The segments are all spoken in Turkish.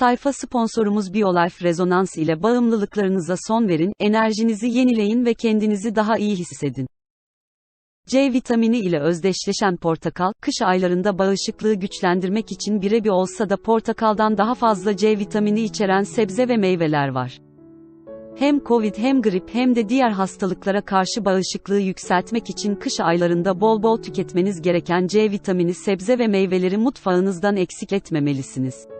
Sayfa sponsorumuz BioLife Rezonans ile bağımlılıklarınıza son verin, enerjinizi yenileyin ve kendinizi daha iyi hissedin. C vitamini ile özdeşleşen portakal, kış aylarında bağışıklığı güçlendirmek için birebir olsa da portakaldan daha fazla C vitamini içeren sebze ve meyveler var. Hem Covid hem grip hem de diğer hastalıklara karşı bağışıklığı yükseltmek için kış aylarında bol bol tüketmeniz gereken C vitamini sebze ve meyveleri mutfağınızdan eksik etmemelisiniz.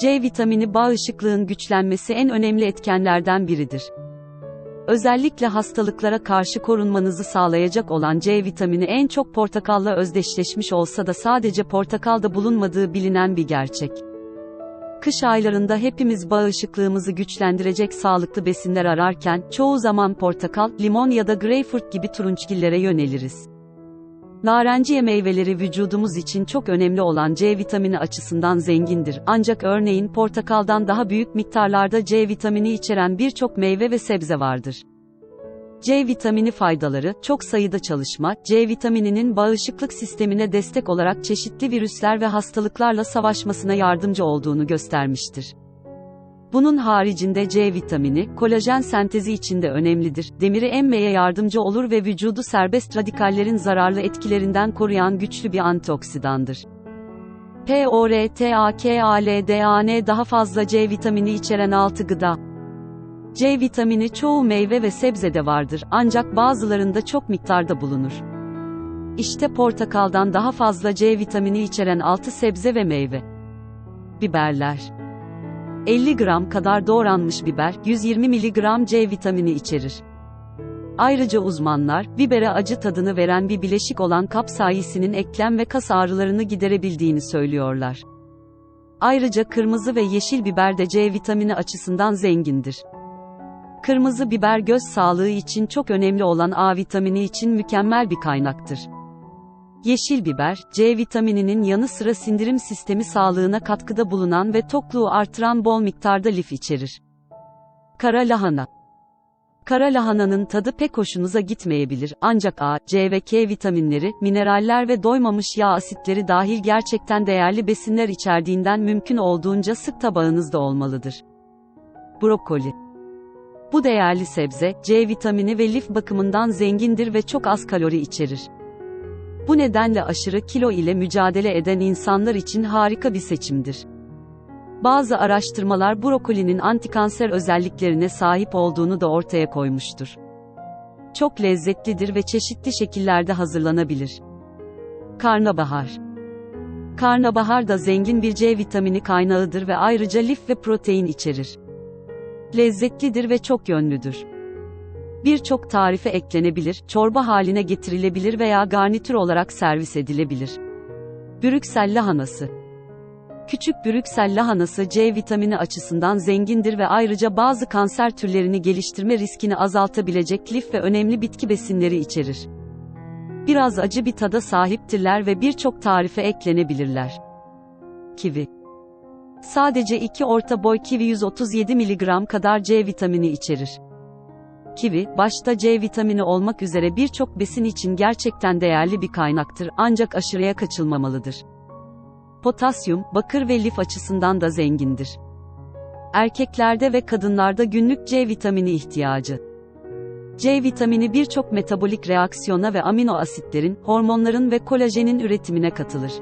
C vitamini bağışıklığın güçlenmesi en önemli etkenlerden biridir. Özellikle hastalıklara karşı korunmanızı sağlayacak olan C vitamini en çok portakalla özdeşleşmiş olsa da sadece portakalda bulunmadığı bilinen bir gerçek. Kış aylarında hepimiz bağışıklığımızı güçlendirecek sağlıklı besinler ararken, çoğu zaman portakal, limon ya da greyfurt gibi turunçgillere yöneliriz. Narenciye meyveleri vücudumuz için çok önemli olan C vitamini açısından zengindir. Ancak örneğin portakaldan daha büyük miktarlarda C vitamini içeren birçok meyve ve sebze vardır. C vitamini faydaları, çok sayıda çalışma, C vitamininin bağışıklık sistemine destek olarak çeşitli virüsler ve hastalıklarla savaşmasına yardımcı olduğunu göstermiştir. Bunun haricinde C vitamini, kolajen sentezi için de önemlidir, demiri emmeye yardımcı olur ve vücudu serbest radikallerin zararlı etkilerinden koruyan güçlü bir antioksidandır. PORTAKALDAN daha fazla C vitamini içeren 6 gıda. C vitamini çoğu meyve ve sebzede vardır, ancak bazılarında çok miktarda bulunur. İşte portakaldan daha fazla C vitamini içeren 6 sebze ve meyve. Biberler 50 gram kadar doğranmış biber, 120 mg C vitamini içerir. Ayrıca uzmanlar, bibere acı tadını veren bir bileşik olan kapsayisinin eklem ve kas ağrılarını giderebildiğini söylüyorlar. Ayrıca kırmızı ve yeşil biber de C vitamini açısından zengindir. Kırmızı biber göz sağlığı için çok önemli olan A vitamini için mükemmel bir kaynaktır. Yeşil biber, C vitamininin yanı sıra sindirim sistemi sağlığına katkıda bulunan ve tokluğu artıran bol miktarda lif içerir. Kara lahana Kara lahananın tadı pek hoşunuza gitmeyebilir, ancak A, C ve K vitaminleri, mineraller ve doymamış yağ asitleri dahil gerçekten değerli besinler içerdiğinden mümkün olduğunca sık tabağınızda olmalıdır. Brokoli Bu değerli sebze, C vitamini ve lif bakımından zengindir ve çok az kalori içerir. Bu nedenle aşırı kilo ile mücadele eden insanlar için harika bir seçimdir. Bazı araştırmalar brokolinin antikanser özelliklerine sahip olduğunu da ortaya koymuştur. Çok lezzetlidir ve çeşitli şekillerde hazırlanabilir. Karnabahar Karnabahar da zengin bir C vitamini kaynağıdır ve ayrıca lif ve protein içerir. Lezzetlidir ve çok yönlüdür. Birçok tarife eklenebilir, çorba haline getirilebilir veya garnitür olarak servis edilebilir. Brüksel lahanası Küçük Brüksel lahanası C vitamini açısından zengindir ve ayrıca bazı kanser türlerini geliştirme riskini azaltabilecek lif ve önemli bitki besinleri içerir. Biraz acı bir tada sahiptirler ve birçok tarife eklenebilirler. Kivi Sadece iki orta boy kivi 137 mg kadar C vitamini içerir. Kivi, başta C vitamini olmak üzere birçok besin için gerçekten değerli bir kaynaktır, ancak aşırıya kaçılmamalıdır. Potasyum, bakır ve lif açısından da zengindir. Erkeklerde ve kadınlarda günlük C vitamini ihtiyacı. C vitamini birçok metabolik reaksiyona ve amino asitlerin, hormonların ve kolajenin üretimine katılır.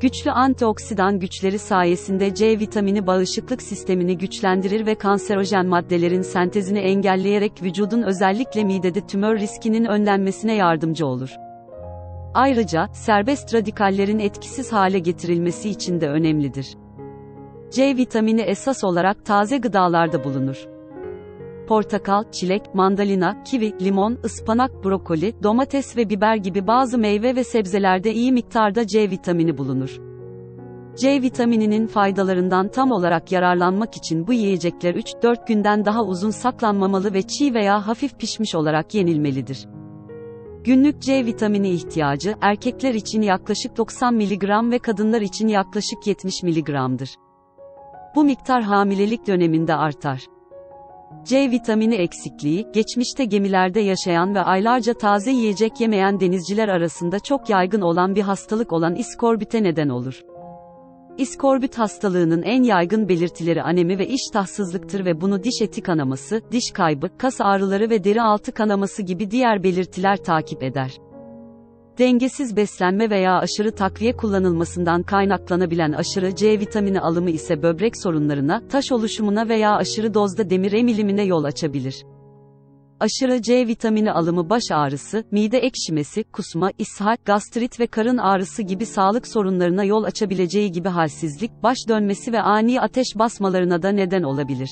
Güçlü antioksidan güçleri sayesinde C vitamini bağışıklık sistemini güçlendirir ve kanserojen maddelerin sentezini engelleyerek vücudun özellikle midede tümör riskinin önlenmesine yardımcı olur. Ayrıca, serbest radikallerin etkisiz hale getirilmesi için de önemlidir. C vitamini esas olarak taze gıdalarda bulunur. Portakal, çilek, mandalina, kivi, limon, ıspanak, brokoli, domates ve biber gibi bazı meyve ve sebzelerde iyi miktarda C vitamini bulunur. C vitamininin faydalarından tam olarak yararlanmak için bu yiyecekler 3-4 günden daha uzun saklanmamalı ve çiğ veya hafif pişmiş olarak yenilmelidir. Günlük C vitamini ihtiyacı, erkekler için yaklaşık 90 mg ve kadınlar için yaklaşık 70 mg'dır. Bu miktar hamilelik döneminde artar. C vitamini eksikliği, geçmişte gemilerde yaşayan ve aylarca taze yiyecek yemeyen denizciler arasında çok yaygın olan bir hastalık olan iskorbite neden olur. İskorbüt hastalığının en yaygın belirtileri anemi ve iştahsızlıktır ve bunu diş eti kanaması, diş kaybı, kas ağrıları ve deri altı kanaması gibi diğer belirtiler takip eder. Dengesiz beslenme veya aşırı takviye kullanılmasından kaynaklanabilen aşırı C vitamini alımı ise böbrek sorunlarına, taş oluşumuna veya aşırı dozda demir emilimine yol açabilir. Aşırı C vitamini alımı baş ağrısı, mide ekşimesi, kusma, ishal, gastrit ve karın ağrısı gibi sağlık sorunlarına yol açabileceği gibi halsizlik, baş dönmesi ve ani ateş basmalarına da neden olabilir.